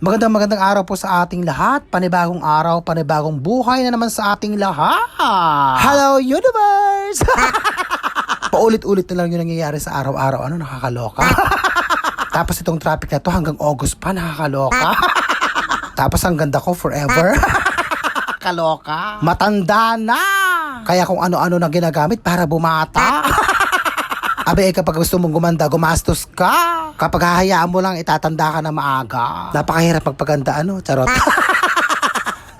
Magandang magandang araw po sa ating lahat. Panibagong araw, panibagong buhay na naman sa ating lahat. Hello, universe! Paulit-ulit na lang yung nangyayari sa araw-araw. Ano, nakakaloka. Tapos itong traffic na to hanggang August pa, nakakaloka. Tapos ang ganda ko forever. Kaloka. Matanda na. Kaya kung ano-ano na ginagamit para bumata. Abe, eh, kapag gusto mong gumanda, gumastos ka. Kapag hahayaan mo lang, itatanda ka na maaga. Napakahirap magpaganda, ano? Charot.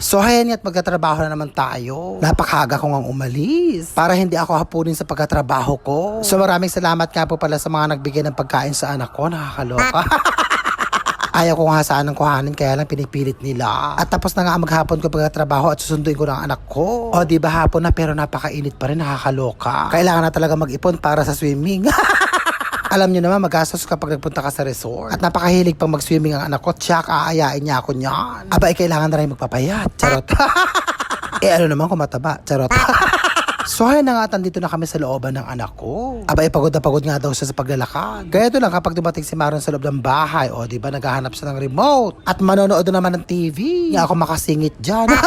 So, hayan at magkatrabaho na naman tayo. Napakaga ko ngang umalis. Para hindi ako hapunin sa pagkatrabaho ko. So, maraming salamat nga po pala sa mga nagbigay ng pagkain sa anak ko. Nakakaloka. Ayaw ko nga saan ng kuhanin, kaya lang pinipilit nila. At tapos na nga maghapon ko pagkatrabaho at susunduin ko ng anak ko. O, di ba hapon na pero napakainit pa rin, nakakaloka. Kailangan na talaga mag-ipon para sa swimming. Alam nyo naman, magastos kapag nagpunta ka sa resort. At napakahilig pang mag-swimming ang anak ko, tsak, aayain niya ako niyan. Aba, eh, kailangan na rin magpapayat. Charot. eh, ano naman kung mataba. Charot. So ayun na nga, dito na kami sa looban ng anak ko. Aba, eh, pagod na pagod nga daw siya sa paglalakad. Kaya ito lang kapag dumating si Maron sa loob ng bahay, o di ba naghahanap siya ng remote. At manonood na naman ng TV. Nga ako makasingit dyan.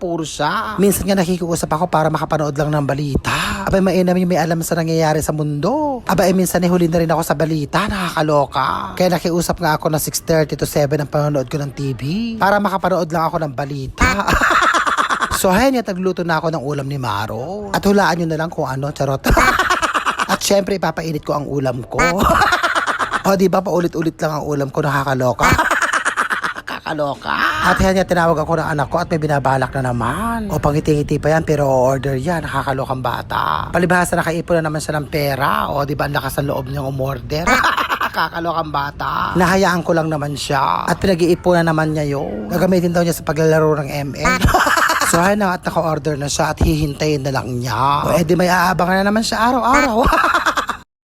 Puro siya. Minsan nga nakikiusap ako para makapanood lang ng balita. Aba, mainam yung may alam sa nangyayari sa mundo. Aba, eh, minsan eh, huli na rin ako sa balita. Nakakaloka. Kaya nakiusap nga ako na 6.30 to 7 ang panonood ko ng TV. Para makapanood lang ako ng balita. So, ayan yan, nagluto na ako ng ulam ni Maro. At hulaan nyo na lang kung ano, charot. At syempre, ipapainit ko ang ulam ko. o, di ba, paulit-ulit lang ang ulam ko, nakakaloka. Kakaloka. At yan yan, tinawag ako ng anak ko at may binabalak na naman. O, pangiti-ngiti pa yan, pero order yan, nakakalokang bata. Palibhasa, nakaipon na naman siya ng pera. O, di ba, ang lakas ng loob niyang umorder. Kakalokang bata. Nahayaan ko lang naman siya. At pinag-iipunan naman niya yun. Gagamitin daw niya sa paglalaro ng ML. So, ayun na at naka-order na siya at hihintayin na lang niya. O, edi may aabangan na naman siya araw-araw.